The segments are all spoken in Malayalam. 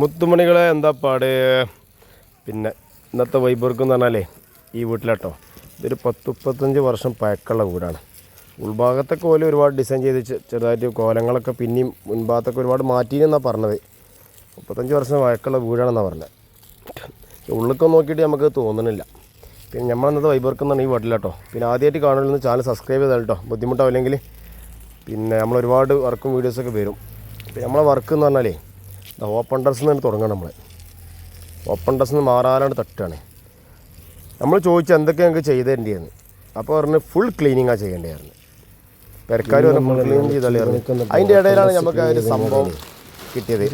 മുത്തുമണികളെ എന്താ പാട്? പിന്നെ ഇന്നത്തെ വൈബർക്ക് എന്ന് പറഞ്ഞാലേ ഈ വീട്ടിലാട്ടോ. ഇതൊരു പത്ത് മുപ്പത്തഞ്ച് വർഷം പഴക്കമുള്ള വീടാണ്. ഉൾഭാഗത്തൊക്കെ കോല ഒരുപാട് ഡിസൈൻ ചെയ്ത് ചെറുതായിട്ട് കോലങ്ങളൊക്കെ പിന്നെയും മുൻഭാഗത്തൊക്കെ ഒരുപാട് മാറ്റിയെന്നാണ് പറഞ്ഞത്. മുപ്പത്തഞ്ച് വർഷം പഴക്കമുള്ള വീടാണെന്നാണ് പറഞ്ഞത്. ഉള്ളിലൊക്കെ നോക്കിയിട്ട് നമുക്ക് തോന്നുന്നില്ല പിന്നെ നമ്മൾ ഇന്നത്തെ വൈബർക്ക് എന്നാണ് ഈ വീട്ടിലാട്ടോ. പിന്നെ ആദ്യമായിട്ട് കാണുന്ന ചാനൽ സബ്സ്ക്രൈബ് ചെയ്താൽ കേട്ടോ. ബുദ്ധിമുട്ടാവില്ലെങ്കിൽ പിന്നെ നമ്മൾ ഒരുപാട് വർക്കും വീഡിയോസൊക്കെ വരും. പിന്നെ നമ്മളെ വർക്ക് എന്ന് പറഞ്ഞാലേ ഓപ്പൺ ഡ്രസ്സിൽ നിന്ന് തുടങ്ങണം നമ്മൾ ഓപ്പൺ ഡ്രസ്സിൽ നിന്ന് മാറാനാണ് തട്ടാണ്. നമ്മൾ ചോദിച്ച എന്തൊക്കെ ഞങ്ങൾക്ക് ചെയ്ത് തരേണ്ടിയെന്ന് അപ്പോൾ പറഞ്ഞ് ഫുൾ ക്ലീനിങ്ങാണ് ചെയ്യേണ്ടതായിരുന്നു പെരക്കാർ ഫുൾ ക്ലീൻ ചെയ്താലായിരുന്നു അതിന്റെ ഇടയിലാണ് നമുക്ക് ഒരു സംഭവം കിട്ടിയത്.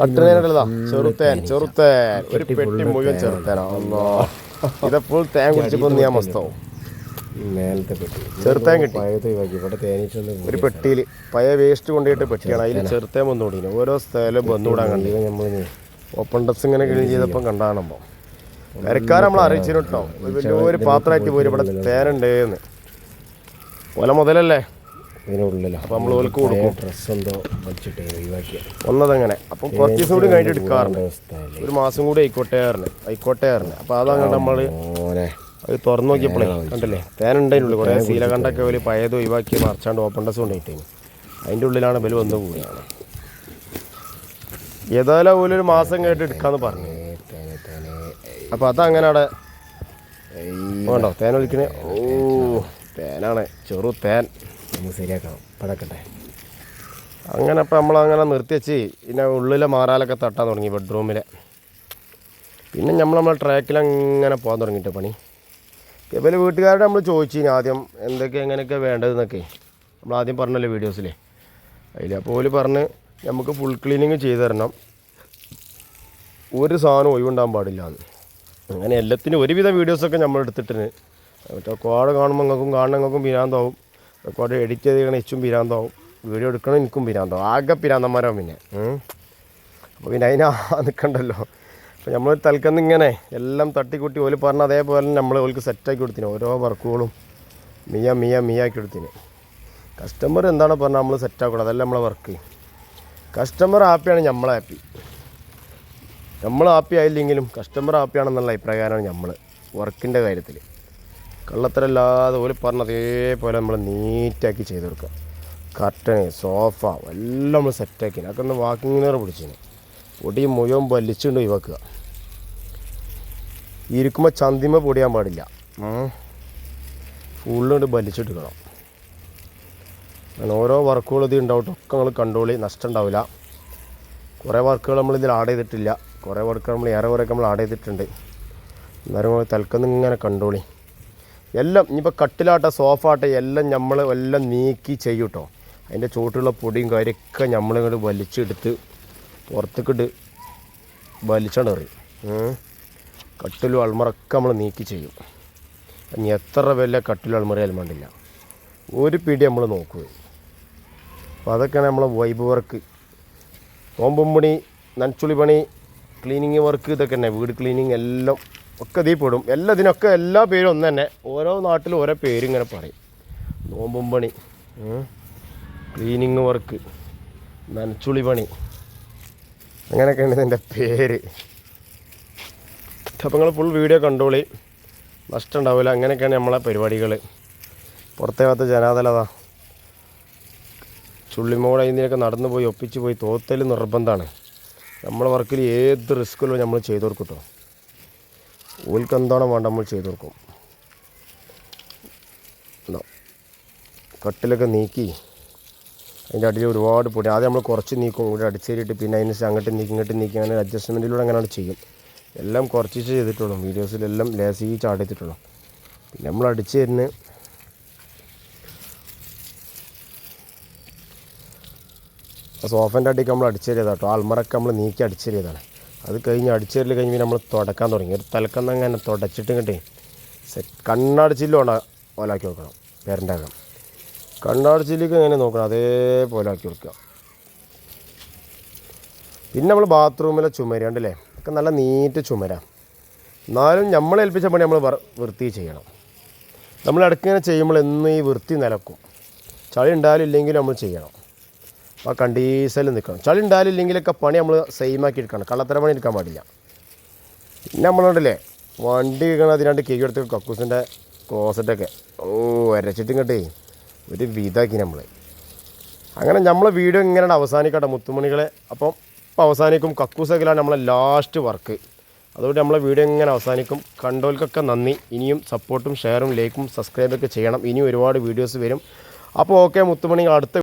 തട്ടുന്നതിനുള്ളതാ ചെറുത്തേൻ ചെറുത്തേൻ. ഒരു പെട്ടി മുഴുവൻ ചെറുത്തേനാ. ഇതെപ്പോൾ ഫുൾ തേൻ കുടിച്ചപ്പോൾ ഞാൻ മസ്താവും. മേലത്തെ പെട്ടി. ചെറുത്തേൻ കിട്ടി. പഴയത് ഒഴിവാക്കി ഇവിടെ തേനീച്ചൊന്നും ഒരു പെട്ടിയിൽ പഴയ വേസ്റ്റ് കൊണ്ടുപോയിട്ട് പെട്ടിയാണ്. അതിൽ ചെറുത്തേൻ വന്നുകൂടി ഓരോ സ്ഥലം വന്നുകൂടാൻ കണ്ടു നമ്മൾ ഓപ്പൺ ഡ്രസ് ഇങ്ങനെ ക്ലീൻ ചെയ്തപ്പം കണ്ടാണപ്പോൾ വരക്കാർ നമ്മൾ അറിയിച്ചിട്ടോ വലിയൊരു പാത്രമായിട്ട് പോയി. ഇവിടെ തേനുണ്ടേന്ന് ഓല മുതലല്ലേ? ഇതിനുള്ളിലോ അപ്പം നമ്മൾ ഓൽക്ക് കൊടുക്കും. ഡ്രസ്സ് എന്തോ വലിച്ചിട്ടേ ഒഴിവാക്കിയ ഒന്നതങ്ങനെ അപ്പം കുറച്ച് ദിവസം കൂടി കഴിഞ്ഞിട്ട് എടുക്കാറുണ്ട്. ഒരു മാസം കൂടി ആയിക്കോട്ടേറിന് ആയിരുന്നു അപ്പോൾ അതങ്ങനെ നമ്മൾ അത് തുറന്നു നോക്കിയപ്പോഴേ കണ്ടല്ലേ? തേനുണ്ടതിനുള്ളിൽ കുറേ ശീലകണ്ടൊക്കെ വലിയ പഴയത് ഒഴിവാക്കി മറച്ചാണ്ട് ഓപ്പൺ ഡസ് കൊണ്ടുപോയിട്ടേന്. അതിന്റെ ഉള്ളിലാണ് ബലി വന്നു കൂടിയാണ് ഏതായാലും ഒരു മാസം കഴിഞ്ഞിട്ട് എടുക്കാന്ന് പറഞ്ഞു. അപ്പം അതങ്ങനെ അവിടെ വേണ്ടോ? തേൻ ഒഴിക്കണ ഓ തേനാണ് ചെറു തേൻ നമുക്ക് ശരിയാക്കണം. പടക്കട്ടെ. അങ്ങനെ അപ്പം നമ്മളങ്ങനെ നിർത്തിവെച്ച് പിന്നെ ഉള്ളിലെ മാറാലൊക്കെ തട്ടാൻ തുടങ്ങി ബെഡ്റൂമിലെ പിന്നെ നമ്മൾ നമ്മളെ ട്രാക്കിൽ അങ്ങനെ പോകാൻ തുടങ്ങിയിട്ട് പണി. ഇവർ വീട്ടുകാരോട് നമ്മൾ ചോദിച്ചു ആദ്യം എന്തൊക്കെ എങ്ങനെയൊക്കെ വേണ്ടതെന്നൊക്കെ നമ്മൾ ആദ്യം പറഞ്ഞല്ലോ വീഡിയോസിൽ അതിൽ അപ്പോൾ ഓൽ പറഞ്ഞ് നമുക്ക് ഫുൾ ക്ലീനിങ് ചെയ്തു തരണം. ഒരു സാധനം ഒഴിവുണ്ടാകാൻ പാടില്ല എന്ന് അങ്ങനെ എല്ലാത്തിനും ഒരുവിധം വീഡിയോസൊക്കെ നമ്മൾ എടുത്തിട്ടുണ്ട് മറ്റേ കോട് കാണുമ്പോൾ നിങ്ങൾക്കും കാണുന്നങ്ങൾക്കും പിരാന്താവും. റെക്കോർഡ് എഡിറ്റ് ചെയ്ത് ചെയ്യണ ഇച്ചും പിരാന്താവും. വീഡിയോ എടുക്കണം എനിക്കും പിരാന്താവും. ആകെ പിരാന്തന്മാരാവും പിന്നെ. അപ്പോൾ പിന്നെ അതിനാ നിൽക്കണ്ടല്ലോ അപ്പോൾ നമ്മൾ തൽക്കന്ന് ഇങ്ങനെ എല്ലാം തട്ടിക്കൂട്ടി ഓൽ പറഞ്ഞ അതേപോലെ നമ്മൾ ഓൾക്ക് സെറ്റാക്കി കൊടുത്തിന്. ഓരോ വർക്കുകളും മിയ മിയ മിയ ആക്കി കൊടുത്തിന്. കസ്റ്റമർ എന്താണ് പറഞ്ഞാൽ നമ്മൾ സെറ്റാക്കണം അതല്ല നമ്മളെ വർക്ക് കസ്റ്റമർ ഹാപ്പിയാണ് നമ്മൾ ഹാപ്പി നമ്മൾ ഹാപ്പി ആയില്ലെങ്കിലും കസ്റ്റമർ ഹാപ്പിയാണെന്നുള്ള അഭിപ്രായമാണ് നമ്മൾ വർക്കിന്റെ കാര്യത്തിൽ കള്ളത്തരല്ലാതെ ഓൽ പറഞ്ഞ അതേപോലെ നമ്മൾ നീറ്റാക്കി ചെയ്ത് കൊടുക്കുക കർട്ടന് സോഫ എല്ലാം നമ്മൾ സെറ്റാക്കി അതൊക്കെ ഒന്ന് വാക്കിങ്ങിനേറെ പിടിച്ചിന്. പൊടി മുഴുവൻ വലിച്ചുകൊണ്ട് ഒഴിവാക്കുക. ഇരിക്കുമ്പോൾ ചന്തിമ പൊടിയാൻ പാടില്ല. ഫുള്ളുകൊണ്ട് വലിച്ചെടുക്കണം അങ്ങനെ ഓരോ വർക്കുകൾ ഇത് ഉണ്ടാവട്ടെ ഒക്കെ നമ്മൾ കണ്ടോളി നഷ്ടം ഉണ്ടാവില്ല. കുറേ വർക്കുകൾ നമ്മൾ ഇതിൽ ആഡ് ചെയ്തിട്ടില്ല. കുറേ വർക്കുകൾ നമ്മൾ ഏറെ കുറേയൊക്കെ നമ്മൾ ആഡ് ചെയ്തിട്ടുണ്ട്. എന്നാലും തൽക്കുന്ന ഇങ്ങനെ കണ്ടോളി എല്ലാം ഇനിയിപ്പോൾ കട്ടിലാട്ടെ സോഫ ആട്ടെ എല്ലാം നമ്മൾ എല്ലാം നീക്കി ചെയ്യൂട്ടോ അതിന്റെ ചുവട്ടുള്ള പൊടിയും കാര്യമൊക്കെ നമ്മളിങ്ങോട്ട് വലിച്ചെടുത്ത് പുറത്തേക്കിട്ട് വലിച്ചാണ് എറിയും. കട്ടിലും അൾമറൊക്കെ നമ്മൾ നീക്കി ചെയ്യും. ഇനി എത്ര വലിയ കട്ടിലും അൾമറയാലും വേണ്ടില്ല. ഒരു പിടി നമ്മൾ നോക്കുക അപ്പോൾ അതൊക്കെയാണ് നമ്മളെ വൈബ് വർക്ക് നോമ്പും പണി നനച്ചുളി പണി ക്ലീനിങ് വർക്ക് ഇതൊക്കെ തന്നെ. വീട് ക്ലീനിങ് എല്ലാം ഒക്കെ ഇതിൽ പെടും. എല്ലാ ഇതിനൊക്കെ എല്ലാ പേരും ഒന്ന് തന്നെ. ഓരോ നാട്ടിലും ഓരോ പേരും ഇങ്ങനെ പറയും. നോമ്പും പണി ക്ലീനിങ് വർക്ക് നനച്ചുളി പണി. അങ്ങനെയൊക്കെയാണ് ഇതിന്റെ പേര്. അപ്പോൾ നിങ്ങൾ ഫുൾ വീഡിയോ കണ്ടോളി. നഷ്ടം ഉണ്ടാവില്ല. അങ്ങനെയൊക്കെയാണ് നമ്മളെ പരിപാടികൾ പുറത്തെ ഭാഗത്ത് ജനാതലതാ ചുള്ളിമോടെ ഇതിനൊക്കെ നടന്നു പോയി ഒപ്പിച്ച് പോയി തോത്തൽ നിർബന്ധമാണ്. നമ്മളെ വർക്കിൽ ഏത് റിസ്ക്കിലും നമ്മൾ ചെയ്തു കൊടുക്കും കേട്ടോ ഓൽക്ക് എന്താണോ വേണ്ട നമ്മൾ ചെയ്തു കൊടുക്കും. കട്ടിലൊക്കെ നീക്കി. അതിന്റെ അടിയിൽ ഒരുപാട് പൊടി. ആദ്യം നമ്മൾ കുറച്ച് നീക്കും ഇവിടെ അടിച്ചേരിയിട്ട് പിന്നെ അതിന് അങ്ങോട്ട് നീക്കി ഇങ്ങോട്ട് നീക്കി അങ്ങനെ അഡ്ജസ്റ്റ്മെന്റിലൂടെ അങ്ങനെയാണ് ചെയ്യും. എല്ലാം കുറച്ച് ചെയ്തിട്ടുള്ളൂ. വീഡിയോസിലെല്ലാം ലേസി ചാടിത്തിട്ടുള്ളൂ പിന്നെ നമ്മൾ അടിച്ച് തരുന്ന സോഫന്റെ അടിക്ക് നമ്മൾ അടിച്ചേരിയതാണ് കേട്ടോ ആൾമറൊക്കെ നമ്മൾ നീക്കി അടിച്ചേരിയതാണ് അത് കഴിഞ്ഞ് അടിച്ചേരൽ കഴിഞ്ഞ് പിന്നെ നമ്മൾ തുടക്കാൻ തുടങ്ങി. ഒരു തലക്കന്ന് അങ്ങനെ തുടച്ചിട്ട് കിട്ടി സെറ്റ് കണ്ണടച്ചില്ലോണ്ട ഓലാക്കി വെക്കണം. പേരന്റെ അകം കണ്ണടച്ചിലേക്ക് എങ്ങനെ നോക്കണം അതേപോലെ ആക്കി വെക്കുക പിന്നെ നമ്മൾ ബാത്റൂമിലെ ചുമരുണ്ടല്ലേ ഒക്കെ നല്ല നീറ്റ് ചുമര. എന്നാലും നമ്മൾ ഏൽപ്പിച്ച പണി നമ്മൾ വൃത്തി ചെയ്യണം. നമ്മൾ ഇടയ്ക്ക് ഇങ്ങനെ ചെയ്യുമ്പോൾ എന്നും ഈ വൃത്തി നിലക്കും. ചളി ഉണ്ടായാലും നമ്മൾ ചെയ്യണം. ആ കണ്ടീസലിൽ നിൽക്കണം ചളി ഉണ്ടായാലില്ലെങ്കിലൊക്കെ പണി നമ്മൾ സെയിമാക്കി എടുക്കണം. കള്ളത്തര പണി എടുക്കാൻ പാടില്ല. പിന്നെ നമ്മളുണ്ടല്ലേ വണ്ടി കിട്ടണം അതിനാണ്ട് കേക്ക് എടുത്ത് കക്കൂസിന്റെ ക്ലോസറ്റൊക്കെ ഓ അരച്ചിട്ടും കേട്ടേ ഒരു വിധാക്കി നമ്മൾ അങ്ങനെ നമ്മളെ വീഡിയോ ഇങ്ങനെ അവസാനിക്കട്ടെ മുത്തുമണികളെ. അപ്പം ഇപ്പോൾ അവസാനിക്കും. കക്കൂസൊക്കെയാണ് നമ്മളെ ലാസ്റ്റ് വർക്ക് അതുകൊണ്ട് നമ്മളെ വീഡിയോ ഇങ്ങനെ അവസാനിക്കും. കണ്ടോൽക്കൊക്കെ നന്ദി. ഇനിയും സപ്പോർട്ടും ഷെയറും ലൈക്കും സബ്സ്ക്രൈബൊക്കെ ചെയ്യണം. ഇനിയും ഒരുപാട് വീഡിയോസ് വരും. അപ്പോൾ ഓക്കെ മുത്തുമണി അടുത്ത